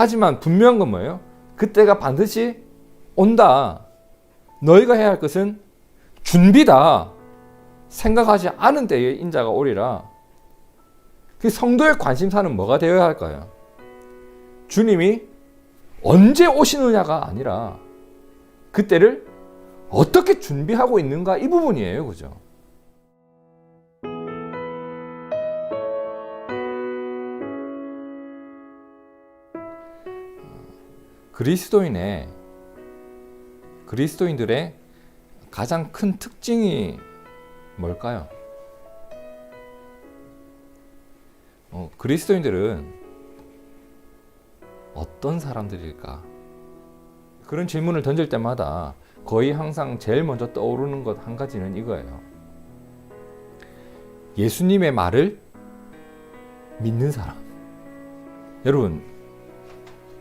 하지만 분명한 건 뭐예요? 그때가 반드시 온다. 너희가 해야 할 것은 준비다. 생각하지 않은 때에 인자가 오리라. 그 성도의 관심사는 뭐가 되어야 할까요? 주님이 언제 오시느냐가 아니라 그때를 어떻게 준비하고 있는가 이 부분이에요. 그죠? 그리스도인의 그리스도인들의 가장 큰 특징이 뭘까요? 어, 그리스도인들은 어떤 사람들일까? 그런 질문을 던질 때마다 거의 항상 제일 먼저 떠오르는 것 한 가지는 이거예요. 예수님의 말을 믿는 사람. 여러분,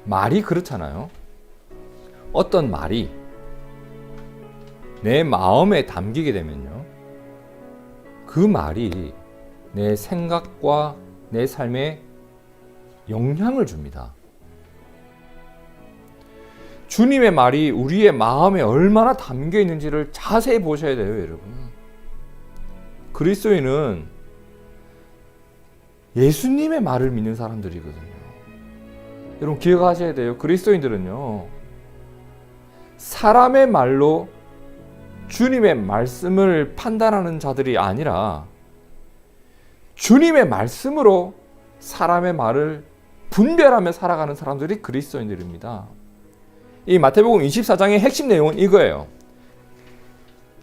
말이 그렇잖아요. 어떤 말이 내 마음에 담기게 되면요. 그 말이 내 생각과 내 삶에 영향을 줍니다. 주님의 말이 우리의 마음에 얼마나 담겨 있는지를 자세히 보셔야 돼요, 여러분. 그리스도인은 예수님의 말을 믿는 사람들이거든요. 여러분 기억하셔야 돼요. 그리스도인들은요. 사람의 말로 주님의 말씀을 판단하는 자들이 아니라 주님의 말씀으로 사람의 말을 분별하며 살아가는 사람들이 그리스도인들입니다. 이 마태복음 24장의 핵심 내용은 이거예요.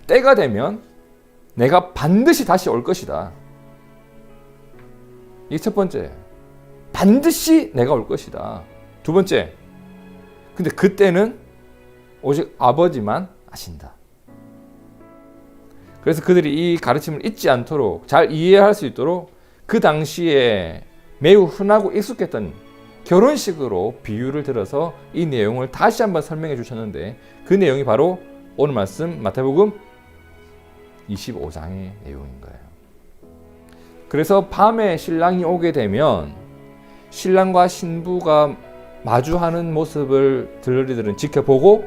때가 되면 내가 반드시 다시 올 것이다. 이게 첫 번째. 반드시 내가 올 것이다. 두 번째. 근데 그때는 오직 아버지만 아신다. 그래서 그들이 이 가르침을 잊지 않도록 잘 이해할 수 있도록 그 당시에 매우 흔하고 익숙했던 결혼식으로 비유를 들어서 이 내용을 다시 한번 설명해 주셨는데 그 내용이 바로 오늘 말씀 마태복음 25장의 내용인 거예요. 그래서 밤에 신랑이 오게 되면 신랑과 신부가 마주하는 모습을 들러리들은 지켜보고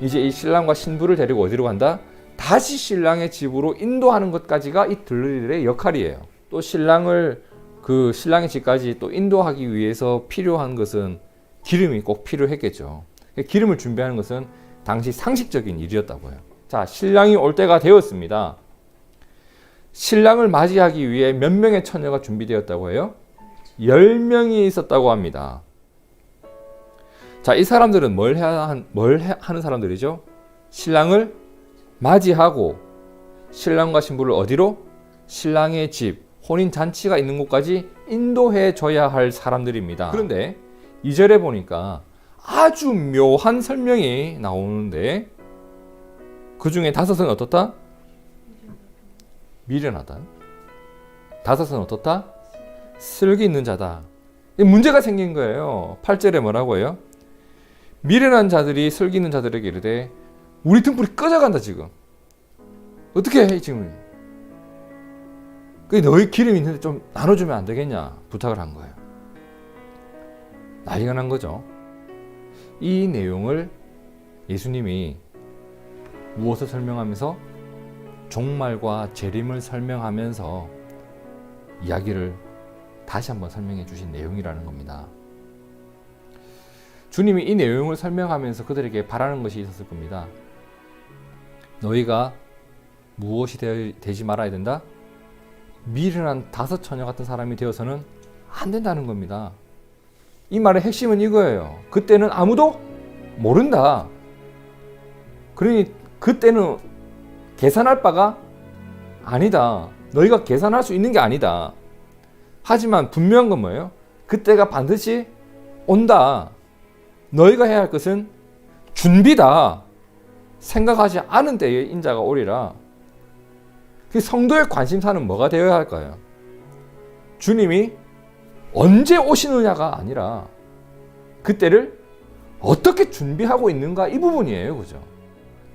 이제 이 신랑과 신부를 데리고 어디로 간다? 다시 신랑의 집으로 인도하는 것까지가 이 들러리들의 역할이에요. 또 신랑을 그 신랑의 집까지 또 인도하기 위해서 필요한 것은 기름이 꼭 필요했겠죠. 기름을 준비하는 것은 당시 상식적인 일이었다고요. 자, 신랑이 올 때가 되었습니다. 신랑을 맞이하기 위해 몇 명의 처녀가 준비되었다고 해요? 10명이 있었다고 합니다. 자, 이 사람들은 뭘 해야 뭘 하는 사람들이죠? 신랑을 맞이하고 신랑과 신부를 어디로? 신랑의 집, 혼인 잔치가 있는 곳까지 인도해 줘야 할 사람들입니다. 그런데 2절에 보니까 아주 묘한 설명이 나오는데 그 중에 다섯은 어떻다? 미련하다. 다섯은 어떻다? 슬기 있는 자다. 문제가 생긴 거예요. 8절에 뭐라고 해요? 미련한 자들이 슬기 있는 자들에게 이르되 우리 등불이 꺼져간다 지금. 어떻게 해 지금? 그 너희 기름 있는데 좀 나눠주면 안 되겠냐 부탁을 한 거예요. 난리가 난 거죠. 이 내용을 예수님이 무엇을 설명하면서 종말과 재림을 설명하면서 이야기를 다시 한번 설명해 주신 내용이라는 겁니다. 주님이 이 내용을 설명하면서 그들에게 바라는 것이 있었을 겁니다. 너희가 무엇이 되지 말아야 된다? 미련한 다섯 처녀 같은 사람이 되어서는 안 된다는 겁니다. 이 말의 핵심은 이거예요. 그때는 아무도 모른다. 그러니 그때는 계산할 바가 아니다. 너희가 계산할 수 있는 게 아니다. 하지만 분명한 건 뭐예요? 그때가 반드시 온다. 너희가 해야 할 것은 준비다. 생각하지 않은 때에 인자가 오리라. 그 성도의 관심사는 뭐가 되어야 할까요? 주님이 언제 오시느냐가 아니라 그때를 어떻게 준비하고 있는가 이 부분이에요. 그죠?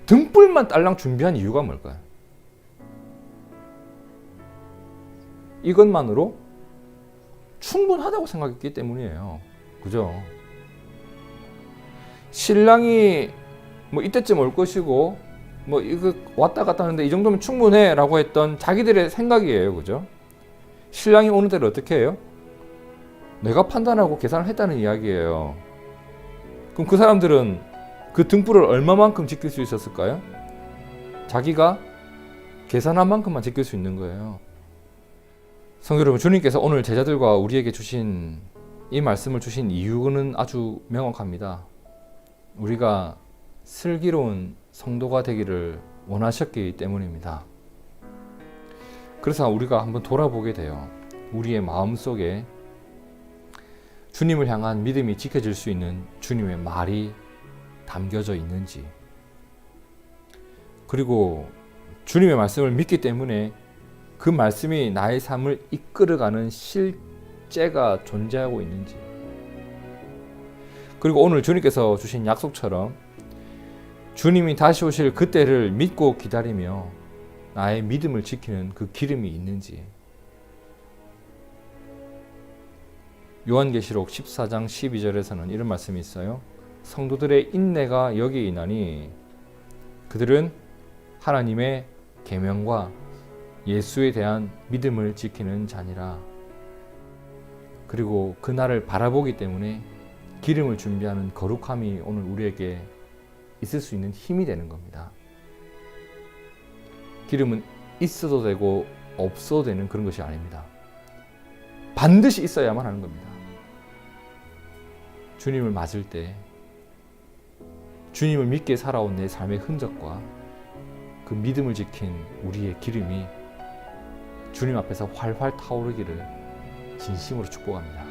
등불만 딸랑 준비한 이유가 뭘까요? 이것만으로 충분하다고 생각했기 때문이에요. 그죠? 신랑이 뭐 이때쯤 올 것이고 뭐 이거 왔다 갔다 하는데 이 정도면 충분해라고 했던 자기들의 생각이에요. 그죠? 신랑이 오는 데를 어떻게 해요? 내가 판단하고 계산을 했다는 이야기예요. 그럼 그 사람들은 그 등불을 얼마만큼 지킬 수 있었을까요? 자기가 계산한 만큼만 지킬 수 있는 거예요. 성도 여러분, 주님께서 오늘 제자들과 우리에게 주신 이 말씀을 주신 이유는 아주 명확합니다. 우리가 슬기로운 성도가 되기를 원하셨기 때문입니다. 그래서 우리가 한번 돌아보게 돼요. 우리의 마음 속에 주님을 향한 믿음이 지켜질 수 있는 주님의 말이 담겨져 있는지, 그리고 주님의 말씀을 믿기 때문에 그 말씀이 나의 삶을 이끌어가는 실제가 존재하고 있는지, 그리고 오늘 주님께서 주신 약속처럼 주님이 다시 오실 그때를 믿고 기다리며 나의 믿음을 지키는 그 기름이 있는지, 요한계시록 14장 12절에서는 이런 말씀이 있어요. 성도들의 인내가 여기에 있나니 그들은 하나님의 계명과 예수에 대한 믿음을 지키는 자니라. 그리고 그날을 바라보기 때문에 기름을 준비하는 거룩함이 오늘 우리에게 있을 수 있는 힘이 되는 겁니다. 기름은 있어도 되고 없어도 되는 그런 것이 아닙니다. 반드시 있어야만 하는 겁니다. 주님을 맞을 때 주님을 믿게 살아온 내 삶의 흔적과 그 믿음을 지킨 우리의 기름이 주님 앞에서 활활 타오르기를 진심으로 축복합니다.